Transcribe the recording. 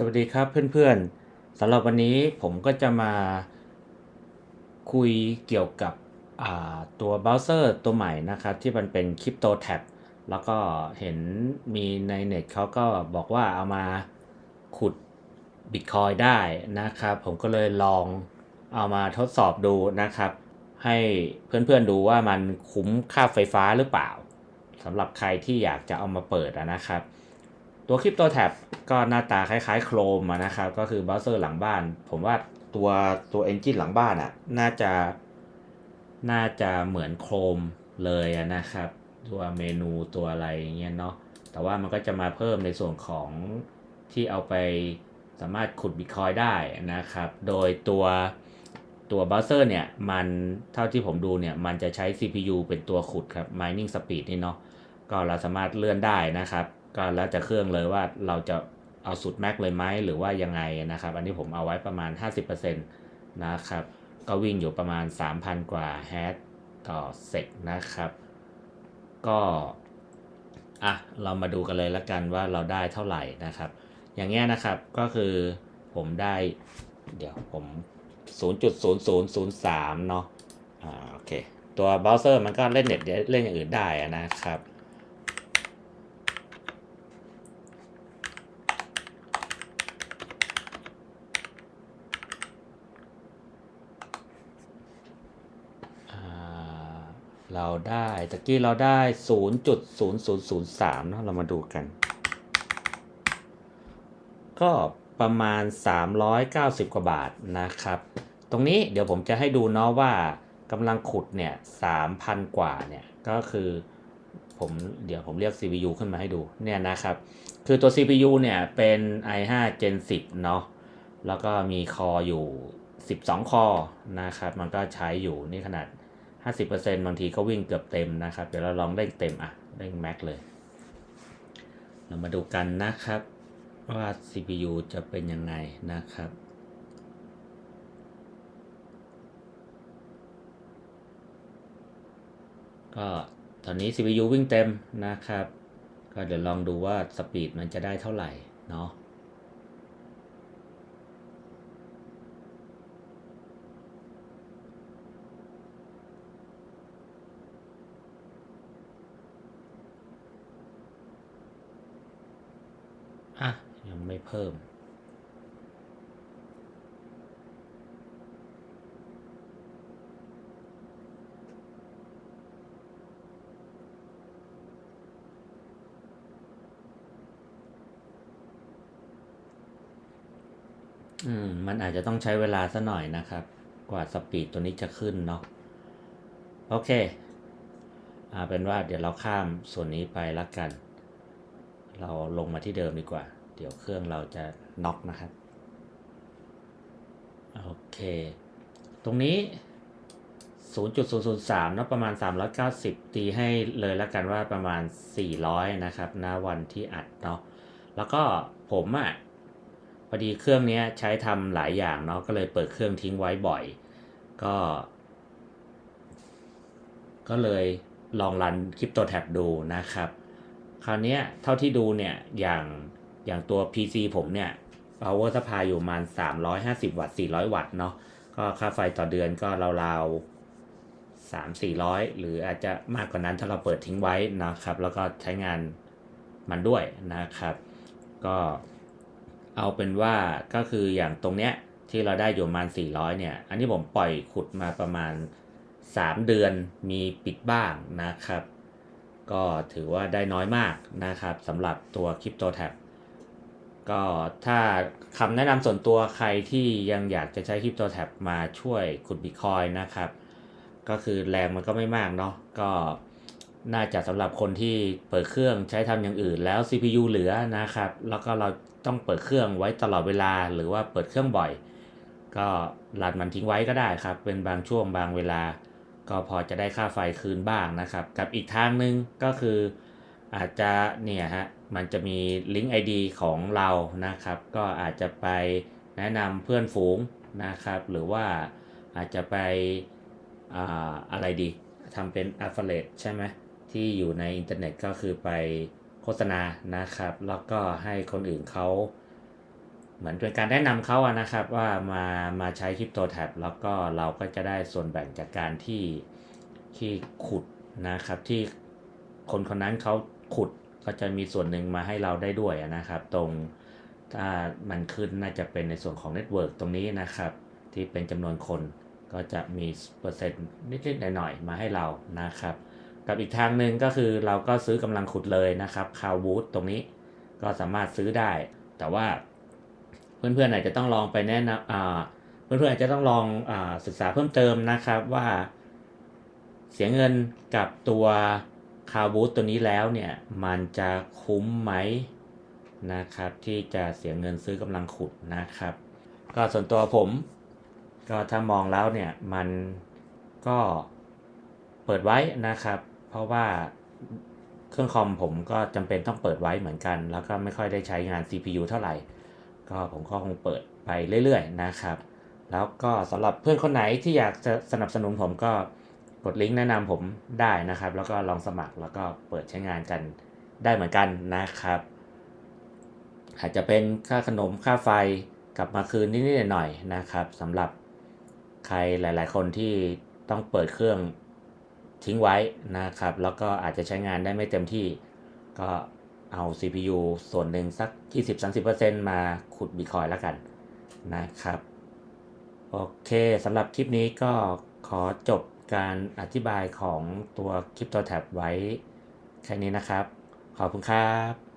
สวัสดีครับเพื่อนๆสำหรับวันนี้ผมก็จะมาคุยเกี่ยวกับตัวเบราว์เซอร์ตัวใหม่นะครับ ที่มันเป็น Crypto Tab แล้วก็เห็นมีในเน็ตเขาก็บอกว่าเอามาขุด Bitcoin ได้นะครับ ผมก็เลยลองเอามาทดสอบดูนะครับ ให้เพื่อนๆดูว่ามันคุ้มค่าไฟฟ้าหรือเปล่าสำหรับใครที่อยากจะเอามาเปิดนะครับ ตัว Crypto Tab ก็หน้าตาคล้ายๆ โครมนะครับ ก็คือเบราว์เซอร์หลังบ้าน ผมว่าตัวตัว Engine หลังบ้านอะ น่าจะ น่าจะเหมือนโครมเลยนะครับ ตัวเมนูตัวอะไรเงี้ยเนาะ แต่ว่ามันก็จะมาเพิ่มในส่วนของที่เอาไปสามารถขุด Bitcoin ได้นะครับ โดยตัวตัวเบราว์เซอร์เนี่ย มันเท่าที่ผมดูเนี่ย มันจะใช้ CPU เป็นตัวขุดครับ mining speed นี่เนาะ ก็เราสามารถเลื่อนได้นะครับ ก็แล้วแต่เครื่องเลยว่าเราจะ เอาสุดแม็กเลยไหมหรือว่ายังไงนะครับ อันนี้ผมเอาไว้ประมาณ 50%นะครับ ก็วิ่งอยู่ประมาณ 3,000 กว่าแฮชต่อเซกนะครับ ก็อะเรามาดูกันเลยละกันว่าเราได้เท่าไหร่นะครับ อย่างเงี้ยนะครับก็คือผมได้ เดี๋ยวผม 0.0003 เนาะอ่าโอเค ตัวเบราว์เซอร์มันก็เล่นเน็ตเล่นอย่างอื่นได้นะครับ เราได้ตะกี้เราได้ 0.0003เนอะเรามาดูกัน ก็ประมาณ 390 กว่าบาทนะครับ ตรงนี้เดี๋ยวผมจะให้ดูเนาะว่ากำลังขุดเนี่ย 3,000 กว่าเนี่ย ก็คือผมเดี๋ยวผมเรียก CPU ขึ้นมาให้ดูเนี่ยนะครับ คือตัว CPU เนี่ยเป็น i5 Gen 10 เนาะแล้วก็มีคออยู่ 12 คอนะครับ มันก็ใช้อยู่นี่ขนาด 50%บางทีก็วิ่งเกือบเต็มนะครับ เดี๋ยวเราลองเร่งเต็มอะเร่งแม็กเลย เรามาดูกันนะครับว่า CPU จะเป็นยังไงนะครับ ก็ตอนนี้ CPU วิ่งเต็มนะครับ ก็เดี๋ยวลองดูว่าสปีดมันจะได้เท่าไหร่เนาะ อะ ยังไม่เพิ่ม อืม มันอาจจะต้องใช้เวลาสักหน่อยนะครับ กว่าสปีดตัวนี้จะขึ้นเนาะ โอเค อ่าเป็นว่าเดี๋ยวเราข้ามส่วนนี้ไปละกัน เราลงมาที่เดิมดีกว่า เดี๋ยวเครื่องเราจะน็อกนะครับ โอเค ตรงนี้ 0.003เนะประมาณ 390 ตีให้เลยละกันว่าประมาณ 400 นะครับณวันที่อัดเนาะ แล้วก็ผมอะ่ะพอดีเครื่องนี้ใช้ทำหลายอย่างเนาะ ก็เลยเปิดเครื่องทิ้งไว้บ่อย ก็ ก็เลยลองรันคริปโตแท็บดูนะครับ คราวนี้เท่าที่ดูเนี่ยอย่างอย่างตัว PC ผมเนี่ย power supply อยู่ประมาณ 350 วัตต์ 400 วัตต์เนาะก็ค่าไฟต่อเดือนก็ราวๆ3 400หรืออาจจะมากกว่านั้นถ้าเราเปิดทิ้งไว้นะครับ แล้วก็ใช้งานมันด้วยนะครับ ก็เอาเป็นว่าก็คืออย่างตรงเนี้ยที่เราได้อยู่ประมาณ 400 เนี่ย อันนี้ผมปล่อยขุดมาประมาณ 3 เดือนมีปิดบ้างนะครับ ก็ถือว่าได้น้อยมากนะครับสำหรับตัว Crypto Tab ก็ถ้าคำแนะนำส่วนตัวใครที่ยังอยากจะใช้ Crypto Tab มาช่วยขุด Bitcoin นะครับ ก็คือแรงมันก็ไม่มากเนาะก็น่าจะสำหรับคนที่เปิดเครื่องใช้ทำอย่างอื่นแล้ว CPU เหลือนะครับ แล้วก็เราต้องเปิดเครื่องไว้ตลอดเวลาหรือว่าเปิดเครื่องบ่อย ก็รันมันทิ้งไว้ก็ได้ครับ เป็นบางช่วงบางเวลา ก็พอจะได้ค่าไฟคืนบ้างนะครับ กับอีกทางหนึ่งก็คืออาจจะเนี่ยฮะมันจะมีลิงก์ ID ของเรานะครับ ก็อาจจะไปแนะนำเพื่อนฝูงนะครับ หรือว่าอาจจะไปอ่าอะไรดีทำเป็น affiliate ใช่ไหมที่อยู่ในอินเทอร์เน็ตก็คือไปโฆษณานะครับ แล้วก็ให้คนอื่นเขา เหมือนเป็นการแนะนำเขาอะนะครับว่ามามาใช้คริปโตแท็บแล้วก็เราก็จะได้ส่วนแบ่งจากการที่ที่ขุดนะครับที่คนคนนั้นเขาขุดก็จะมีส่วนหนึ่งมาให้เราได้ด้วยนะครับ ตรงถ้ามันขึ้นน่าจะเป็นในส่วนของเน็ตเวิร์กตรงนี้นะครับ ที่เป็นจำนวนคนก็จะมีเปอร์เซ็นต์นิดๆหน่อยๆมาให้เรานะครับ กับอีกทางหนึ่งก็คือเราก็ซื้อกำลังขุดเลยนะครับคาววูดตรงนี้ก็สามารถซื้อได้ แต่ว่า เพื่อนๆอาจจะต้องลองไปแนะนำเพื่อนๆอาจจะต้องลองอศึกษาเพิ่มเติมนะครับว่าเสียเงินกับตัวคาววูดตัวนี้แล้วเนี่ยมันจะคุ้มไหมนะครับที่จะเสียเงินซื้อกำลังขุดนะครับ ก็ส่วนตัวผม ก็ถ้ามองแล้วเนี่ยมันก็เปิดไว้นะครับ เพราะว่าเครื่องคอมผมก็จำเป็นต้องเปิดไว้เหมือนกัน แล้วก็ไม่ค่อยได้ใช้งาน CPU เท่าไหร่ ก็ผมก็คงเปิดไปเรื่อยๆนะครับ แล้วก็สำหรับเพื่อนคนไหนที่อยากจะสนับสนุนผมก็กดลิงก์แนะนำผมได้นะครับ แล้วก็ลองสมัครแล้วก็เปิดใช้งานกันได้เหมือนกันนะครับอาจจะเป็นค่าขนมค่าไฟกลับมาคืนนิดๆหน่อยๆนะครับสำหรับใครหลายๆ คนที่ต้องเปิดเครื่องทิ้งไว้นะครับ แล้วก็อาจจะใช้งานได้ไม่เต็มที่ก็ เอา CPU ส่วนหนึ่งสัก 20-30%มาขุดบิตคอยแล้วกันนะครับ โอเคสำหรับคลิปนี้ก็ขอจบการอธิบายของตัวคลิปตัวแท็บไว้แค่นี้นะครับ ขอบคุณครับ